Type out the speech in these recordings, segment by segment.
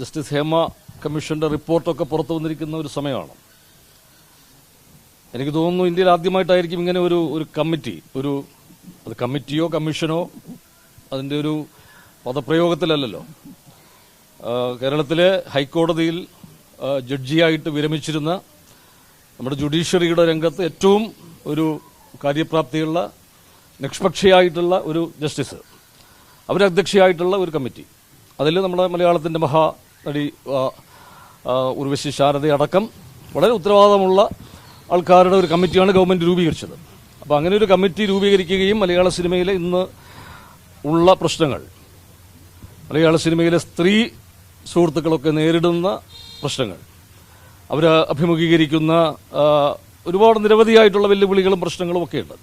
Justice Hema കമ്മീഷന്റെ റിപ്പോർട്ടൊക്കെ പുറത്തു വന്നിരിക്കുന്ന ഒരു സമയമാണ്. എനിക്ക് തോന്നുന്നു ഇന്ത്യയിൽ ആദ്യമായിട്ടായിരിക്കും ഇങ്ങനെ ഒരു ഒരു കമ്മിറ്റി ഒരു അത് കമ്മിറ്റിയോ കമ്മീഷനോ അതിന്റെ ഒരു പദപ്രയോഗത്തിലല്ലല്ലോ. ആ, കേരളത്തിലെ ഹൈക്കോടതിയിൽ ജഡ്ജിയായിട്ട് വിരമിച്ചിരുന്ന നമ്മുടെ ജുഡീഷ്യറിയുടെ രംഗത്ത് ഏറ്റവും ഒരു കാര്യപ്രാപ്തിയുള്ള നിഷ്പക്ഷയായിട്ടുള്ള ഒരു ജസ്റ്റിസ്. അവരധ്യക്ഷയായിട്ടുള്ള ഒരു കമ്മിറ്റി. അതിൽ നമ്മുടെ മലയാളത്തിന്റെ മഹാ നടി ഉർവശി ശാരദ അടക്കം വളരെ ഉത്തരവാദിത്തമുള്ള ആൾക്കാരുടെ ഒരു കമ്മിറ്റിയാണ് ഗവൺമെന്റ് രൂപീകരിച്ചത്. അപ്പോൾ അങ്ങനെ ഒരു കമ്മിറ്റി രൂപീകരിക്കുകയും മലയാള സിനിമയിലെ ഇന്ന് ഉള്ള പ്രശ്നങ്ങൾ മലയാള സിനിമയിലെ സ്ത്രീ സുഹൃത്തുക്കളൊക്കെ നേരിടുന്ന പ്രശ്നങ്ങൾ അവർ അഭിമുഖീകരിക്കുന്ന ഒരുപാട് നിരവധിയായിട്ടുള്ള വെല്ലുവിളികളും പ്രശ്നങ്ങളും ഒക്കെ ഉണ്ട്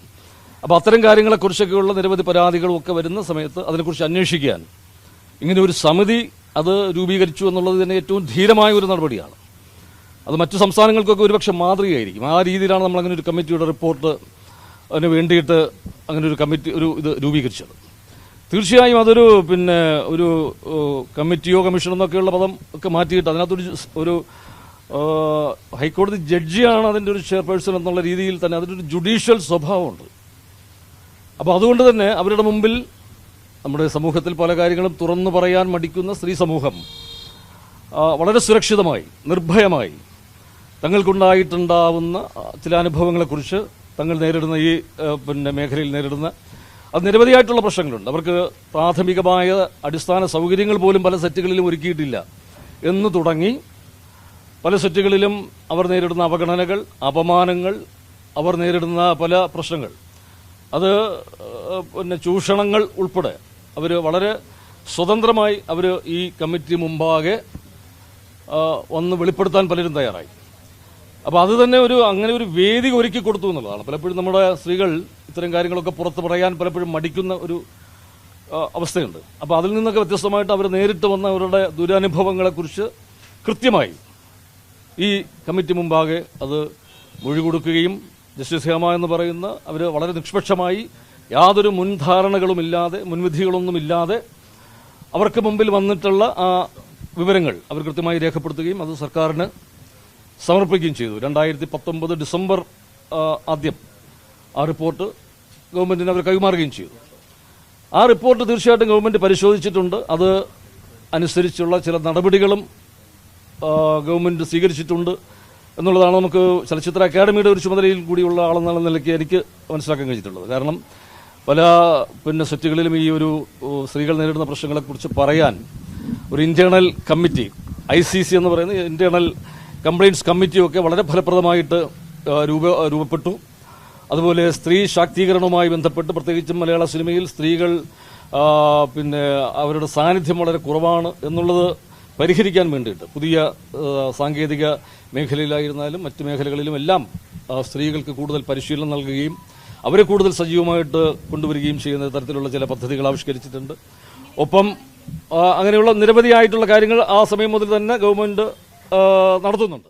അപ്പോൾ അത്തരം കാര്യങ്ങളെക്കുറിച്ചൊക്കെയുള്ള നിരവധി പരാതികളും ഒക്കെ വരുന്ന സമയത്ത് അതിനെക്കുറിച്ച് അന്വേഷിക്കാൻ ഇങ്ങനെ ഒരു സമിതി അത് രൂപീകരിച്ചു എന്നുള്ളത് തന്നെ ഏറ്റവും ധീരമായ ഒരു നടപടിയാണ്. അത് മറ്റു സംസ്ഥാനങ്ങൾക്കൊക്കെ ഒരുപക്ഷെ മാതൃകയായിരിക്കും. ആ രീതിയിലാണ് നമ്മൾ അങ്ങനെ ഒരു കമ്മിറ്റിയുടെ റിപ്പോർട്ട് അതിന് വേണ്ടിയിട്ട് അങ്ങനെ ഒരു കമ്മിറ്റി ഒരു ഇത് രൂപീകരിച്ചത്. തീർച്ചയായും അതൊരു പിന്നെ ഒരു കമ്മിറ്റിയോ കമ്മീഷനോ എന്നൊക്കെയുള്ള പദം ഒക്കെ മാറ്റിയിട്ട് അതിനകത്തൊരു ഒരു ഹൈക്കോടതി ജഡ്ജിയാണ് അതിന്റെ ഒരു ചെയർപേഴ്സൺ എന്നുള്ള രീതിയിൽ തന്നെ അതിന്റെ ജുഡീഷ്യൽ സ്വഭാവമുണ്ട്. അപ്പോൾ അതുകൊണ്ട് തന്നെ അവരുടെ മുമ്പിൽ നമ്മുടെ സമൂഹത്തിൽ പല കാര്യങ്ങളും തുറന്നു പറയാൻ മടിക്കുന്ന സ്ത്രീ സമൂഹം വളരെ സുരക്ഷിതമായി നിർഭയമായി തങ്ങൾക്കുണ്ടായിട്ടുണ്ടാവുന്ന ചില അനുഭവങ്ങളെക്കുറിച്ച് തങ്ങൾ നേരിടുന്ന ഈ പിന്നെ മേഖലയിൽ നേരിടുന്ന അത് നിരവധിയായിട്ടുള്ള പ്രശ്നങ്ങളുണ്ട്. അവർക്ക് പ്രാഥമികമായ അടിസ്ഥാന സൗകര്യങ്ങൾ പോലും പല സെറ്റുകളിലും ഒരുക്കിയിട്ടില്ല എന്ന് തുടങ്ങി പല സെറ്റുകളിലും അവർ നേരിടുന്ന അവഗണനകൾ അപമാനങ്ങൾ അവർ നേരിടുന്ന പല പ്രശ്നങ്ങൾ. അത് പിന്നെ ചൂഷണങ്ങൾ ഉൾപ്പെടെ അവർ വളരെ സ്വതന്ത്രമായി അവർ ഈ കമ്മിറ്റി മുമ്പാകെ ഒന്ന് വെളിപ്പെടുത്താൻ പലരും തയ്യാറായി. അപ്പോൾ അത് തന്നെ ഒരു അങ്ങനെ ഒരു വേദി ഒരുക്കി കൊടുത്തു എന്നുള്ളതാണ്. പലപ്പോഴും നമ്മുടെ സ്ത്രീകൾ ഇത്തരം കാര്യങ്ങളൊക്കെ പുറത്ത് പറയാൻ പലപ്പോഴും മടിക്കുന്ന ഒരു അവസ്ഥയുണ്ട്. അപ്പോൾ അതിൽ നിന്നൊക്കെ വ്യത്യസ്തമായിട്ട് അവർ നേരിട്ട് വന്ന അവരുടെ ദുരനുഭവങ്ങളെക്കുറിച്ച് കൃത്യമായി ഈ കമ്മിറ്റി മുമ്പാകെ അത് മൊഴി കൊടുക്കുകയും ജസ്റ്റിസ് ഹേമ എന്ന് പറയുന്ന അവർ വളരെ നിഷ്പക്ഷമായി യാതൊരു മുൻധാരണകളുമില്ലാതെ മുൻവിധികളൊന്നുമില്ലാതെ അവർക്ക് മുമ്പിൽ വന്നിട്ടുള്ള ആ വിവരങ്ങൾ അവർ കൃത്യമായി രേഖപ്പെടുത്തുകയും അത് സർക്കാരിന് സമർപ്പിക്കുകയും ചെയ്തു. രണ്ടായിരത്തി പത്തൊമ്പത് ഡിസംബർ ആദ്യം ആ റിപ്പോർട്ട് ഗവൺമെന്റിന് അവർ കൈമാറുകയും ചെയ്തു. ആ റിപ്പോർട്ട് തീർച്ചയായിട്ടും ഗവൺമെന്റ് പരിശോധിച്ചിട്ടുണ്ട്. അത് അനുസരിച്ചുള്ള ചില നടപടികളും ഗവൺമെന്റ് സ്വീകരിച്ചിട്ടുണ്ട് എന്നുള്ളതാണ് നമുക്ക് ചലച്ചിത്ര അക്കാദമിയുടെ ഒരു ചുമതലയിൽ കൂടിയുള്ള ആളെന്നുള്ള നിലയ്ക്ക് എനിക്ക് മനസ്സിലാക്കാൻ കഴിഞ്ഞിട്ടുള്ളത്. കാരണം പല പിന്നെ സെറ്റുകളിലും ഈ ഒരു സ്ത്രീകൾ നേരിടുന്ന പ്രശ്നങ്ങളെക്കുറിച്ച് പറയാൻ ഒരു internal committee I C C എന്ന് പറയുന്ന ഇന്റേണൽ കംപ്ലയിൻസ് കമ്മിറ്റിയൊക്കെ വളരെ ഫലപ്രദമായിട്ട് രൂപ രൂപപ്പെട്ടു. അതുപോലെ സ്ത്രീ ശാക്തീകരണവുമായി ബന്ധപ്പെട്ട് പ്രത്യേകിച്ചും മലയാള സിനിമയിൽ സ്ത്രീകൾ പിന്നെ അവരുടെ സാന്നിധ്യം വളരെ കുറവാണ് എന്നുള്ളത് പരിഹരിക്കാൻ വേണ്ടിയിട്ട്. പുതിയ സാങ്കേതിക മേഖലയിലായിരുന്നാലും മറ്റ് മേഖലകളിലും എല്ലാം സ്ത്രീകൾക്ക് കൂടുതൽ പരിശീലനം നൽകുകയും അവരെ കൂടുതൽ സജീവമായിട്ട് കൊണ്ടുവരികയും ചെയ്യുന്ന തരത്തിലുള്ള ചില പദ്ധതികൾ ആവിഷ്കരിച്ചിട്ടുണ്ട്. ഒപ്പം അങ്ങനെയുള്ള നിരവധിയായിട്ടുള്ള കാര്യങ്ങൾ ആ സമയം മുതൽ തന്നെ ഗവൺമെന്റ് നടത്തുന്നുണ്ട്.